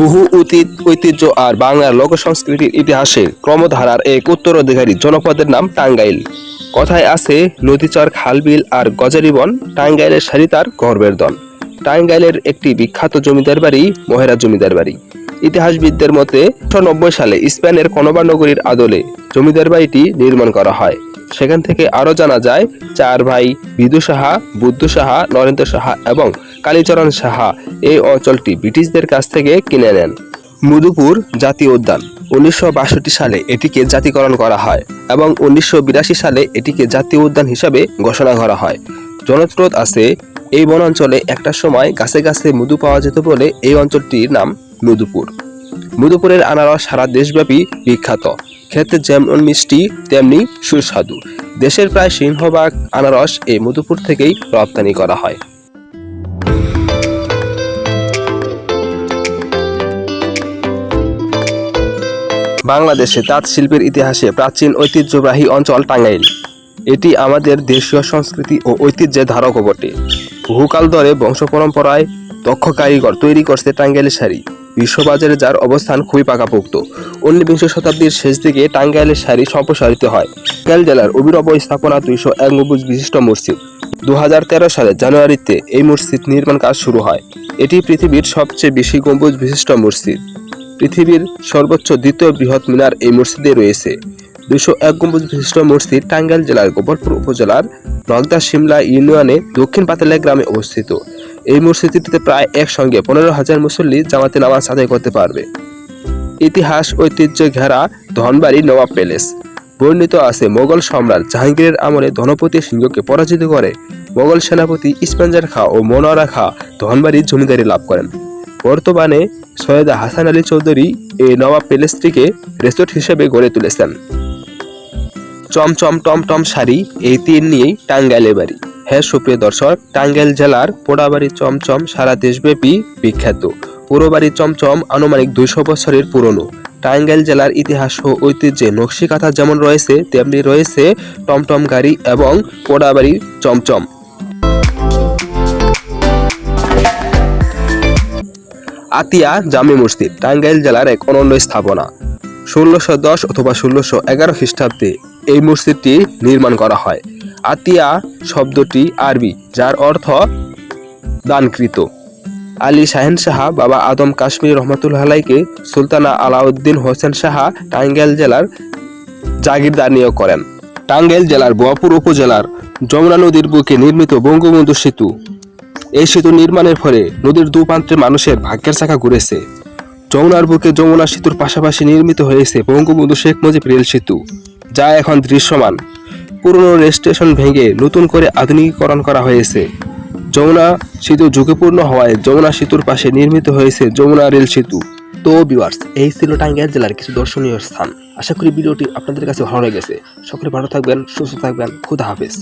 বহু অতীত, ঐতিহ্য আর বাংলার লোক সংস্কৃতির ইতিহাসে ক্রমধারার এক উত্তরাধিকারী জনপদের নাম টাঙ্গাইল। কথায় আছে, নদীচর খালবিল আর গজারিবন টাঙ্গাইলের সারি তার গর্বের দন টাঙ্গাইলের একটি বিখ্যাত জমিদার বাড়ি, মহেরা জমিদার বাড়ি। ইতিহাসবিদদের মতে নব্বই সালে স্পেনের কনবা নগরীর আদলে জমিদার বাড়িটি নির্মাণ করা হয়। সেখান থেকে আরও জানা যায়, চার ভাই বিদু সাহা, বুদ্ধ সাহা, নরেন্দ্র সাহা এবং কালীচরণ সাহা এই অঞ্চলটি ব্রিটিশদের কাছ থেকে কিনে নেন। মধুপুর জাতীয় উদ্যান। উনিশশো বাষট্টি সালে এটিকে জাতিকরণ করা হয় এবং উনিশশো বিরাশি সালে এটিকে জাতীয় উদ্যান হিসাবে ঘোষণা করা হয়। জনস্রোত আছে এই বনাঞ্চলে একটা সময় গাছে গাছে মধু পাওয়া যেত বলে এই অঞ্চলটির নাম মধুপুর। মধুপুরের আনারস সারা দেশব্যাপী বিখ্যাত। খেতে যেমন মিষ্টি, তেমনি সুস্বাদু। দেশের প্রায় সিংহভাগ আনারস এই মধুপুর থেকেই রপ্তানি করা হয়। বাংলাদেশে তাঁত শিল্পের ইতিহাসে প্রাচীন ঐতিহ্যবাহী অঞ্চল টাঙ্গাইল। এটি আমাদের দেশীয় সংস্কৃতি ও ঐতিহ্যের ধারকও বটে। বহুকাল ধরে বংশ পরম্পরায় দক্ষ কারিগর তৈরি করছে টাঙ্গাইলের শাড়ি। বিশ্ববাজারে যার অবস্থান খুবই পাকাপোক্ত। ঊনবিংশ শতাব্দীর শেষ দিকে টাঙ্গাইলের শাড়ি সম্প্রসারিত হয়। টাঙ্গাইল জেলার অভিনব স্থাপনা দুইশো এক গম্বুজ বিশিষ্ট মসজিদ। দু সালের জানুয়ারিতে এই মসজিদ নির্মাণ কাজ শুরু হয়। এটি পৃথিবীর সবচেয়ে বেশি গম্বুজ বিশিষ্ট মসজিদ। পৃথিবীর সর্বোচ্চ দ্বিতীয় বৃহৎ মিনার এই মসজিদে রয়েছে। দুশো এক গম্বুজ বিশিষ্ট মসজিদ টাঙ্গাইল জেলার গোপালপুর উপজেলার নগদা সিমলা ইউনিয়নে দক্ষিণ পাতালা গ্রামে অবস্থিত। এই মসজিদটিতে প্রায় একসঙ্গে পনেরো হাজার মুসল্লি জামাতে নামাজ আদায় করতে পারবে। ইতিহাস, ঐতিহ্য ঘেরা ধনবাড়ি নবাব প্যালেস। বর্ণিত আছে মোগল সম্রাট জাহাঙ্গীরের আমলে ধনপতি সিংহকে পরাজিত করে মোগল সেনাপতি ইসপেঞ্জার খা ও মনোয়ারা খা ধনবাড়ির জমিদারি লাভ করেন। বর্তমানে সৈয়দা হাসান আলী চৌধুরী এই নবাব প্যালেসটিকে রেসোর্ট হিসেবে গড়ে তুলেছেন। চমচম টমটম শাড়ি এই তিন নিয়েই টাঙ্গাইলের বাড়ি। হ্যাঁ সুপ্রিয় দর্শক, টাঙ্গাইল জেলার পোড়াবাড়ি চমচম সারা দেশব্যাপী বিখ্যাত। পুরোবাড়ি চমচম আনুমানিক দুইশো বছরের পুরনো। টাঙ্গাইল জেলার ইতিহাস ও ঐতিহ্যে নকশিকাথা যেমন রয়েছে, তেমনি রয়েছে টমটম গাড়ি এবং পোড়াবাড়ি চমচম। আতিয়া জামে মসজিদ, টাঙ্গাইল জেলার এক অনন্য স্থাপনা। ষোলোশো দশ অথবা ষোলোশো এগারো খ্রিস্টাব্দে এই মসজিদটি নির্মাণ করা হয়। আতিয়া শব্দটি আরবি, যার অর্থ দানকৃত। আলী শাহেন সাহা, বাবা আদম কাশ্মীর রহমতুল্লাহ আলাইকে সুলতানা আলাউদ্দিন হোসেন সাহা টাঙ্গাইল জেলার জাগিরদার নিয়োগ করেন। টাঙ্গাইল জেলার বোয়াপুর উপজেলার যমুনা নদীর বুকে নির্মিত বঙ্গবন্ধু সেতু এই সেতু নির্মাণের ফলে নদীর দুপ্রান্তে মানুষের ভাগ্যের চাকা ঘুরেছে। যমুনার বুকে যমুনা সেতুর পাশাপাশি নির্মিত হয়েছে বঙ্গবন্ধু শেখ মুজিব রেল সেতু, যা এখন দৃশ্যমান। পুরনো রেল স্টেশন ভেঙে নতুন করে আধুনিকীকরণ করা হয়েছে। যমুনা সেতু ঝুঁকিপূর্ণ হওয়ায় যমুনা সেতুর পাশে নির্মিত হয়েছে যমুনা রেল সেতু। তো বিওয়ার্স এই ছিল টাঙ্গাইল জেলার কিছু দর্শনীয় স্থান। আশা করি ভিডিওটি আপনাদের কাছে ভালো লেগেছে। সকলে ভালো থাকবেন, সুস্থ থাকবেন, খুদা হাফেজ।